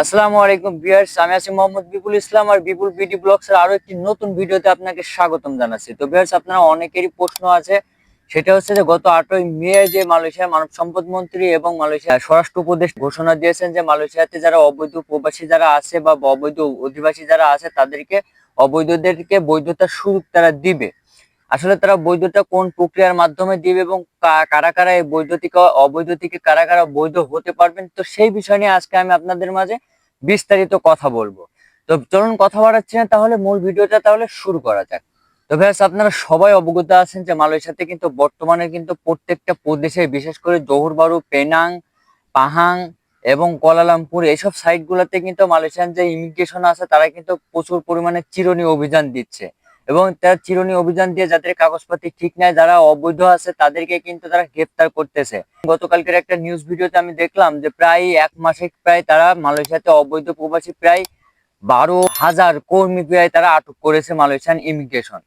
আসসালামু আলাইকুম ভিউয়ার্স, আমি আছি মোহাম্মদ বিপুল ইসলাম আর বিপুল বিডি ব্লগস এর আরও একটি নতুন ভিডিওতে আপনাকে স্বাগতম জানাচ্ছি। তো ভিউয়ার্স, আপনারা অনেকেরই প্রশ্ন আছে, সেটা হচ্ছে যে গত আটই মে যে মালয়েশিয়ার মানব সম্পদ মন্ত্রী এবং মালয়েশিয়ার স্বরাষ্ট্র উপদেশ ঘোষণা দিয়েছেন যে মালয়েশিয়াতে যারা অবৈধ প্রবাসী যারা আছে বা অবৈধ অধিবাসী যারা আছে, তাদেরকে অবৈধদেরকে বৈধতার সুযোগ তারা দিবে। আসলে তারা বৈধতা কোন প্রক্রিয়ার মাধ্যমে দিবে এবং কারা কারা এই থেকে অবৈধ থেকে কারা কারা বৈধ হতে পারবেন, তো সেই বিষয় নিয়ে আজকে আমি আপনাদের মাঝে বিস্তারিত কথা বলব। তো চলুন কথা বাড়াচ্ছি না, তাহলে মূল ভিডিওটা তাহলে শুরু করা যাক। তো ভ্যাস আপনারা সবাই অবগত আছেন যে মালয়েশিয়াতে কিন্তু বর্তমানে কিন্তু প্রত্যেকটা প্রদেশে, বিশেষ করে জহুরবারু পেনাং, পাহাং এবং কোয়ালালামপুর এইসব সাইট গুলাতে কিন্তু মালয়েশিয়ান যে ইমিগ্রেশন আছে, তারা কিন্তু প্রচুর পরিমাণে চিরনি অভিযান দিচ্ছে। এবং তার চিরনি অভিযান দিয়ে যাদের কাগজপাতি ঠিক নাই, যারা অবৈধ আছে, তাদেরকে কিন্তু তারা গ্রেফতার করতেছে। গতকালকের একটা নিউজ ভিডিওতে আমি দেখলাম যে প্রায় এক মাসে প্রায় তারা মালয়েশিয়াতে অবৈধ প্রবাসী প্রায় বারো হাজার কর্মী প্রায় তারা আটক করেছে মালয়েশিয়ান ইমিগ্রেশন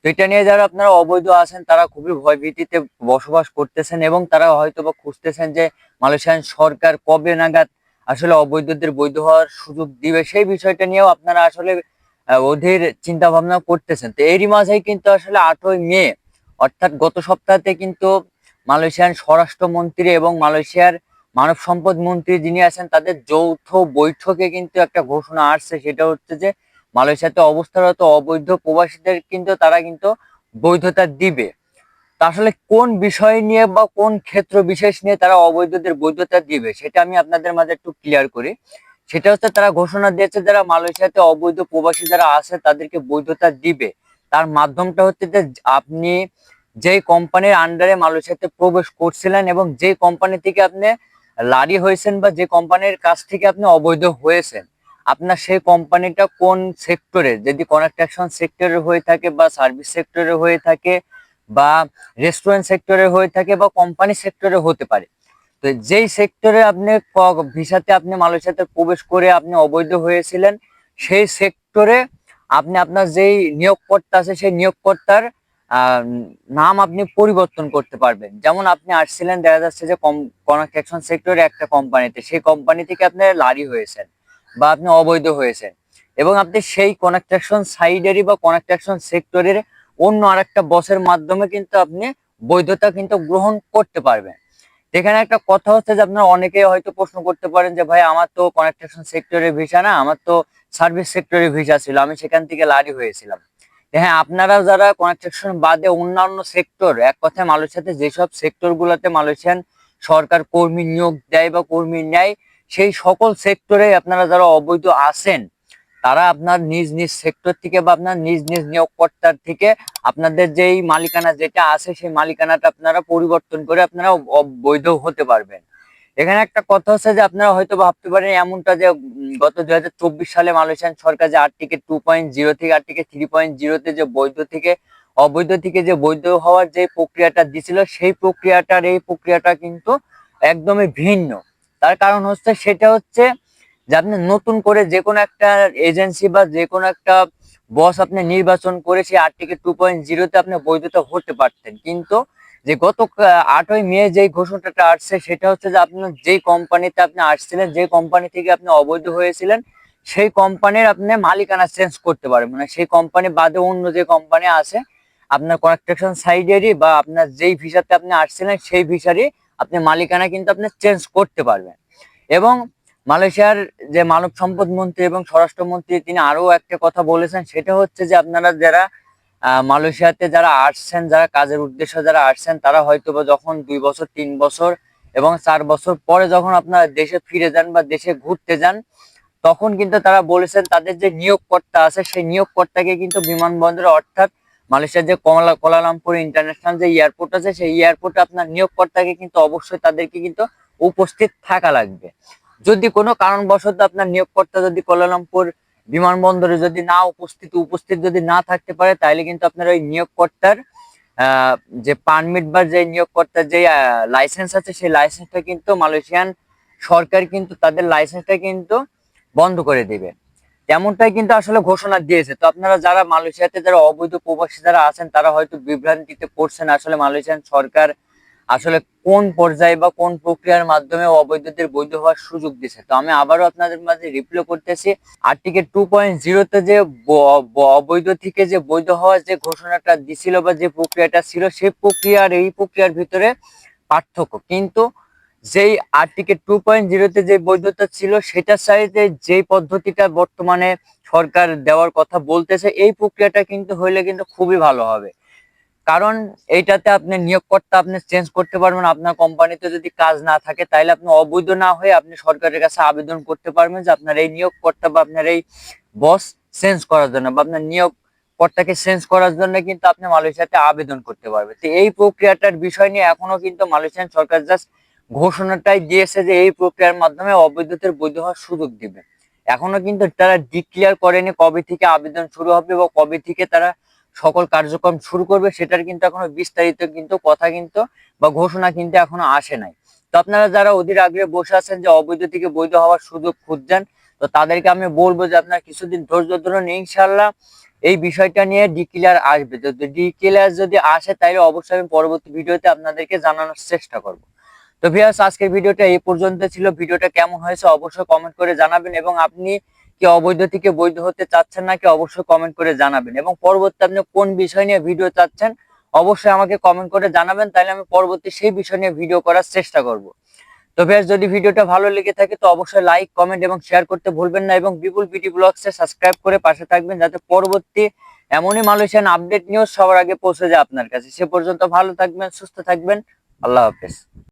তো এটা নিয়ে যারা আপনারা অবৈধ আছেন, তারা খুবই ভয়ভীতিতে বসবাস করতেছেন এবং তারা হয়তো বা খুঁজতেছেন যে মালয়েশিয়ান সরকার কবে নাগাদ আসলে অবৈধদের বৈধ হওয়ার সুযোগ দিবে। সেই বিষয়টা নিয়েও আপনারা আসলে ওদের চিন্তা ভাবনা করতেছেন। তো এরই মাঝেই কিন্তু আসলে আটই মে, অর্থাৎ গত সপ্তাহতে কিন্তু মালয়েশিয়ান স্বরাষ্ট্রমন্ত্রী এবং মালয়েশিয়ার মানব সম্পদ মন্ত্রী যিনি আছেন, তাদের যৌথ বৈঠকে কিন্তু একটা ঘোষণা আসছে। সেটা হচ্ছে যে, মালয়েশিয়াতে অবস্থারত অবৈধ প্রবাসীদের কিন্তু তারা কিন্তু বৈধতা দিবে। তা আসলে কোন বিষয় নিয়ে বা কোন ক্ষেত্র বিশেষ নিয়ে তারা অবৈধদের বৈধতা দিবে, সেটা আমি আপনাদের মাঝে একটু ক্লিয়ার করি। সেটা হচ্ছে তারা ঘোষণা দিয়েছে যারা মালয়েশিয়াতে অবৈধ প্রবাসী যারা আছে তাদেরকে বৈধতা দিবে। তার মাধ্যমটা হচ্ছে যে আপনি যেই কোম্পানির আন্ডারে মালয়েশিয়াতে প্রবেশ করছিলেন এবং যে কোম্পানি থেকে আপনি লারি হয়েছেন বা যে কোম্পানির কাছ থেকে আপনি অবৈধ হয়েছেন, আপনার সেই কোম্পানিটা কোন সেক্টরে যদি কনস্ট্রাকশন সেক্টরে হয়ে থাকে বা সার্ভিস সেক্টরে হয়ে থাকে বা রেস্টুরেন্ট সেক্টরে হয়ে থাকে বা কোম্পানি সেক্টরে হতে পারে। তো যেই সেক্টরে আপনি ভিসাতে আপনি মালয়েশিয়াতে প্রবেশ করে আপনি অবৈধ হয়েছিলেন, সেই সেক্টরে আপনি আপনার যেই নিয়োগকর্তা আছে, সেই নিয়োগকর্তার নাম আপনি পরিবর্তন করতে পারবেন। যেমন আপনি আসছিলেন, দেখা যাচ্ছে যে কম কনস্ট্রাকশন সেক্টরে একটা কোম্পানিতে সেই কোম্পানি থেকে আপনি লারি হয়েছেন বা আপনি অবৈধ হয়েছেন। এবং আপনি সেই কনস্ট্রাকশন সাইডেরই বা কনস্ট্রাকশন সেক্টরের অন্য আরেকটা বসের মাধ্যমে কিন্তু আপনি বৈধতা কিন্তু গ্রহণ করতে পারবেন। এখানে একটা কথা হচ্ছে যে আপনারা অনেকে হয়তো প্রশ্ন করতে পারেন যে, ভাই, আমার তো কনস্ট্রাকশন সেক্টরের ভিসা না, আমার তো সার্ভিস সেক্টরের ভিসা ছিল, আমি সেখান থেকে লারি হয়েছিলাম। হ্যাঁ আপনারা যারা কনস্ট্রাকশন বাদে অন্যান্য সেক্টর এক কথায় মালয়েশিয়াতে যেসব সেক্টর গুলাতে মালয়েশিয়ান সরকার কর্মী নিয়োগ দেয় বা কর্মী নেয়, সেই সকল সেক্টরে আপনারা যারা অবৈধ আছেন তারা আপনার নিজ নিজ সেক্টর থেকে বা আপনার নিজ নিজ নিয়োগকর্তার থেকে আপনাদের যেই মালিকানা যেটা আছে, সেই মালিকানাটা আপনারা পরিবর্তন করে আপনারা অব- অব- বৈধ হতে পারবেন। এখানে একটা কথা হচ্ছে যে আপনারা হয়তো ভাবতে পারেন এমনটা যে গত দু হাজার চব্বিশ সালে মালয়েশিয়ান সরকার যে আর্টিকেল টু পয়েন্ট জিরো থেকে আর্টিকেল থ্রি পয়েন্ট জিরোতে যে বৈধ থেকে, অবৈধ থেকে যে বৈধ হওয়ার যে প্রক্রিয়াটা দিছিল, সেই প্রক্রিয়াটার এই প্রক্রিয়াটা কিন্তু একদমই ভিন্ন। তার কারণ হচ্ছে সেটা হচ্ছে যে আপনি নতুন করে যে কোনো একটা এজেন্সি বা যে কোনো একটা বস আপনি নির্বাচন করে সেই আর্টিকেল টু পয়েন্ট জিরোতে আপনি বৈধতা হতে পারতেন। কিন্তু যে গত আটই মে যে ঘোষণাটা আসছে সেটা হচ্ছে যে আপনার যেই কোম্পানিতে আপনি আসছিলেন, যে কোম্পানি থেকে আপনি অবৈধ হয়েছিলেন, সেই কোম্পানির আপনি মালিকানা চেঞ্জ করতে পারবেন। মানে সেই কোম্পানি বাদে অন্য যে কোম্পানি আছে, আপনার কনস্ট্রাকশন সাইডেরই বা আপনার যেই ভিসাতে আপনি আসছিলেন, সেই ভিসারই আপনি মালিকানা কিন্তু আপনি চেঞ্জ করতে পারবেন। এবং মালয়েশিয়ার যে মানব সম্পদ মন্ত্রী এবং স্বরাষ্ট্রমন্ত্রী তিনি আরও একটা কথা বলেছেন, সেটা হচ্ছে যে আপনারা যারা মালয়েশিয়াতে যারা আসছেন, যারা কাজের উদ্দেশ্যে যারা আসছেন, তারা হয়তো বা যখন দুই বছর, তিন বছর এবং চার বছর পরে যখন আপনারা দেশে ফিরে যান বা দেশে ঘুরতে যান, তখন কিন্তু তারা বলেছেন তাদের যে নিয়োগকর্তা আছে, সেই নিয়োগকর্তাকে কিন্তু বিমানবন্দরে অর্থাৎ মালয়েশিয়ার যে কমলা কোলালামপুর ইন্টারন্যাশনাল যে এয়ারপোর্ট আছে, সেই এয়ারপোর্টে আপনার নিয়োগকর্তাকে কিন্তু অবশ্যই তাদেরকে কিন্তু উপস্থিত থাকা লাগবে। যদি কোনো কারণবশত আপনার নিয়োগকর্তা যদি কোলালামপুর বিমানবন্দরে যদি না উপস্থিত উপস্থিত যদি না থাকতে পারে, তাহলে কিন্তু আপনার ওই নিয়োগকর্তার যে পারমিট বা যে নিয়োগকর্তার যে লাইসেন্স আছে, সেই লাইসেন্সটা কিন্তু মালয়েশিয়ান সরকার কিন্তু তাদের লাইসেন্সটা কিন্তু বন্ধ করে দেবে। তেমনটাই কিন্তু আসলে ঘোষণা দিয়েছে। তো আপনারা যারা মালয়েশিয়াতে, যারা অবৈধ প্রবাসী যারা আছেন, তারা হয়তো বিভ্রান্তিতে পড়ছেন। আসলে মালয়েশিয়ান সরকার আসলে কোন পর্যায়ে বা কোন প্রক্রিয়ার মাধ্যমে অবৈধদের বৈধ হওয়ার সুযোগ দিছে তো আমি আবারও আপনাদের মাঝে রিপ্লে করতেছি। আর্টিকেল টু পয়েন্ট জিরোতে যে অবৈধ থেকে যে বৈধ হওয়ার যে ঘোষণাটা দিছিল বা যে প্রক্রিয়াটা ছিল, সেই প্রক্রিয়া আর এই প্রক্রিয়ার ভিতরে পার্থক্য। কিন্তু যেই আর্টিকেল টু পয়েন্ট জিরোতে যে বৈধতা ছিল সেটার সাইডে যেই পদ্ধতিটা বর্তমানে সরকার দেওয়ার কথা বলতেছে, এই প্রক্রিয়াটা কিন্তু হইলে কিন্তু খুবই ভালো হবে। কারণ এইটাতে আপনি নিয়োগকর্তা আপনি চেঞ্জ করতে পারবেন, আপনার কোম্পানিতে যদি কাজ না থাকে তাহলে আপনি অবৈধ না হয়ে আপনি সরকারের কাছে আবেদন করতে পারবেন যে আপনার এই নিয়োগকর্তা বা আপনার এই বস চেঞ্জ করার জন্য বা আপনার নিয়োগ কর্তাকে চেঞ্জ করার জন্য কিন্তু আপনি মালয়েশিয়াতে আবেদন করতে পারবেন। তো এই প্রক্রিয়াটার বিষয় নিয়ে এখনও কিন্তু মালয়েশিয়ান সরকার জাস্ট ঘোষণাটাই দিয়েছে যে এই প্রক্রিয়ার মাধ্যমে অবৈধদের বৈধ হওয়ার সুযোগ দিবে। এখনও কিন্তু তারা ডিক্লিয়ার করেনি কবে থেকে আবেদন শুরু হবে বা কবে থেকে তারা সকল কার্যক্রম শুরু করবে, সেটার কিন্তু এখনও বিস্তারিত কিন্তু কথা কিন্তু বা ঘোষণা কিন্তু এখনও আসে নাই। তো আপনারা যারা অধীর আগ্রহে বসে আছেন যে অবৈধ থেকে বৈধ হওয়ার সুযোগ খুঁজছেন, তো তাদেরকে আমি বলব যে আপনার কিছুদিন ধৈর্য ধরুন ইনশাল্লাহ এই বিষয়টা নিয়ে ডিক্লিয়ার আসবে। যদি ডিক্লিয়ার যদি আসে তাহলে অবশ্যই আমি পরবর্তী ভিডিওতে আপনাদেরকে জানানোর চেষ্টা করব। তো ভিউয়ার্স আজকের ভিডিওটা এই পর্যন্ত ছিল। ভিডিওটা কেমন হয়েছে অবশ্যই কমেন্ট করে জানাবেন এবং আপনি কি অবৈধ থেকে বৈধ হতে চাচ্ছেন নাকি অবশ্যই কমেন্ট করে জানাবেন। এবং পরবর্তী আপনি কোন বিষয় নিয়ে ভিডিও চাচ্ছেন, অবশ্যই আমাকে কমেন্ট করে জানাবেন, তাহলে আমি পরবর্তী সেই বিষয় নিয়ে ভিডিও করার চেষ্টা করব। তো ভিউয়ার্স যদি ভিডিওটা ভালো লেগে থাকে, তো অবশ্যই লাইক কমেন্ট এবং শেয়ার করতে ভুলবেন না এবং বিপুল বিটি ব্লগসে সাবস্ক্রাইব করে পাশে থাকবেন, যাতে পরবর্তী এমনই মালয়েশিয়ান আপডেট নিউজ সবার আগে পৌঁছে যায় আপনার কাছে। সে পর্যন্ত ভালো থাকবেন, সুস্থ থাকবেন, আল্লাহ হাফেজ।